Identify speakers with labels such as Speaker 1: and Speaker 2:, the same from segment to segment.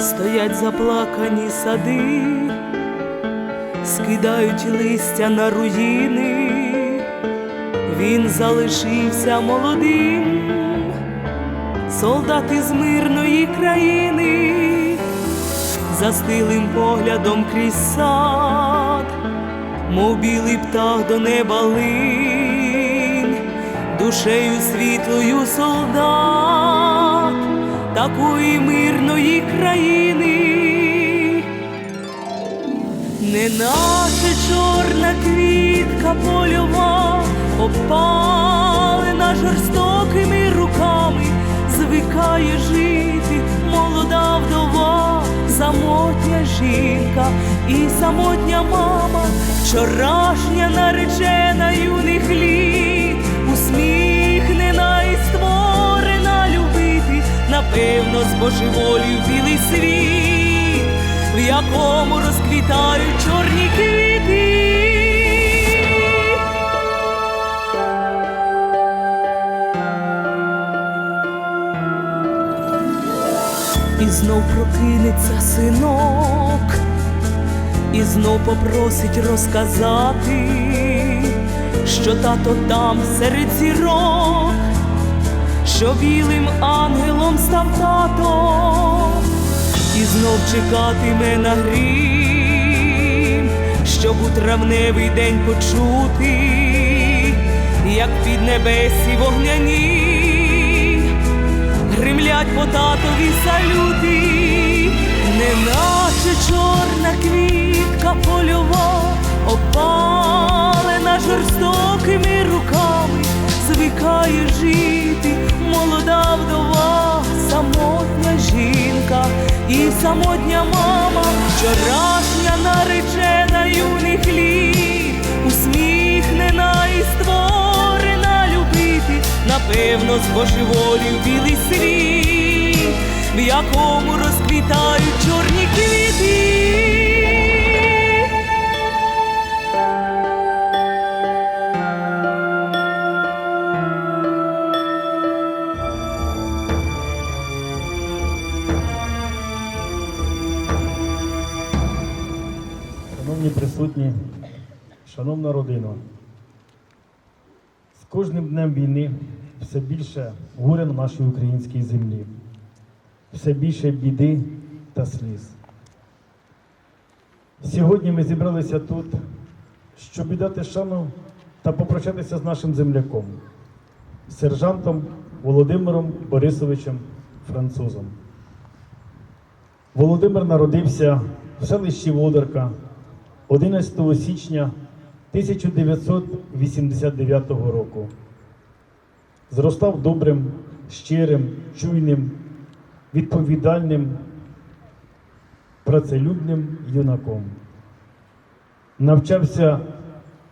Speaker 1: стоять заплакані сади, скидають листя на руїни, він залишився молодим, солдат із мирної країни, застилим поглядом крізь сад, мов білий птах до неба линь, душею світлою солдат такої мирної країни, неначе чорна квітка польова, опалена жорстокими руками, звикає жити молода вдова, самотня жінка і самотня мама, вчорашня наречена юних літ, напевно, білий світ, в якому розквітають чорні квіти. І знов прокинеться синок, і знов попросить розказати, що тато там серед зірок, що білим ангелом став тато, і знов чекатиме на грім, щоб у травневий день почути, як під небесі вогняні гримлять по татові салюти, неначе чорна квітка польова, опалена жорстокими руками, звикає жити. Молода вдова, самотня жінка і самотня мама, вчорашня наречена юних літ, усміхнена і створена любити, напевно, збожеволів білий світ, в якому розквітають
Speaker 2: Шановні присутні, шановна родина, з кожним днем війни все більше горя на нашій українській землі, все більше біди та сліз. Сьогодні ми зібралися тут, щоб віддати шану та попрощатися з нашим земляком, сержантом Володимиром Борисовичем Французом. Володимир народився в селищі Володарка 11 січня 1989 року. Зростав добрим, щирим, чуйним, відповідальним, працелюбним юнаком. Навчався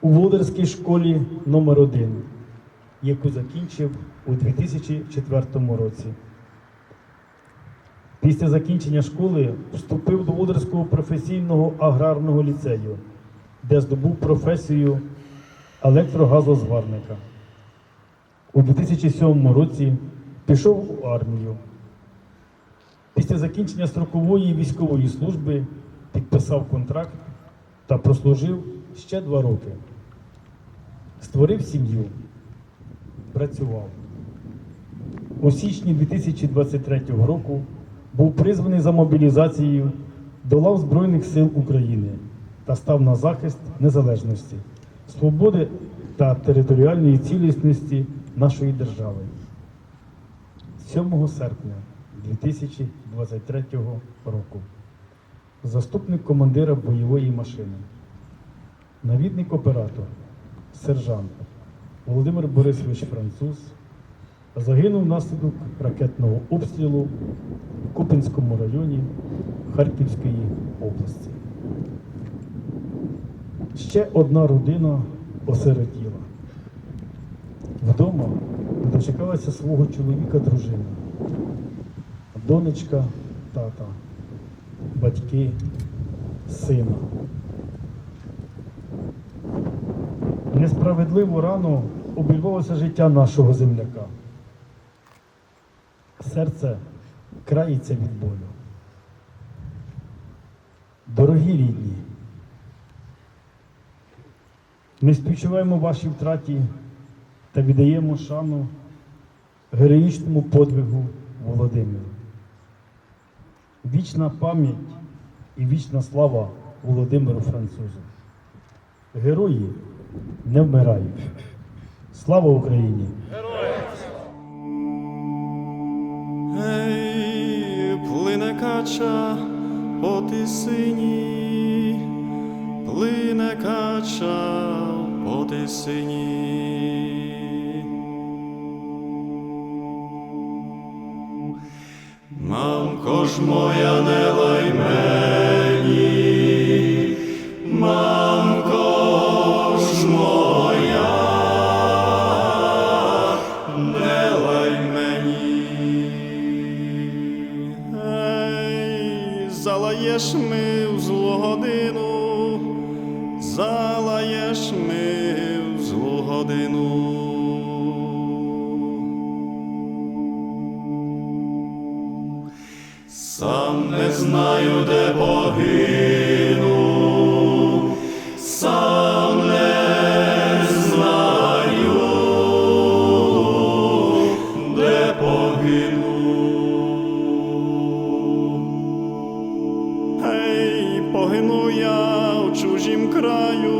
Speaker 2: у Володарській школі номер 1 яку закінчив у 2004 році. Після закінчення школи вступив до Володарського професійного аграрного ліцею, де здобув професію електрогазозварника. У 2007 році пішов у армію. Після закінчення строкової військової служби підписав контракт та прослужив ще два роки. Створив сім'ю, працював. У січні 2023 року був призваний за мобілізацією до лав Збройних сил України та став на захист незалежності, свободи та територіальної цілісності нашої держави. 7 серпня 2023 року заступник командира бойової машини, навідник оператор, сержант Володимир Борисович Француз загинув внаслідок ракетного обстрілу в Купинському районі Харківської області. Ще одна родина осиротіла. Вдома дочекалася свого чоловіка дружина, донечка, тата, батьки, сина. Несправедливо рано обірвалося життя нашого земляка. Серце країться від болю. Дорогі рідні, ми співчуваємо вашій втраті та віддаємо шану героїчному подвигу Володимиру. Вічна пам'ять і вічна слава Володимиру Французу. Герої не вмирають. Слава Україні!
Speaker 3: По тисині, плине кача по тисині. Мамко ж моя не лай залаєш ми в злу годину. Сам не знаю, де погину, сам не знаю, де погину. Ей, погину я в чужім краю,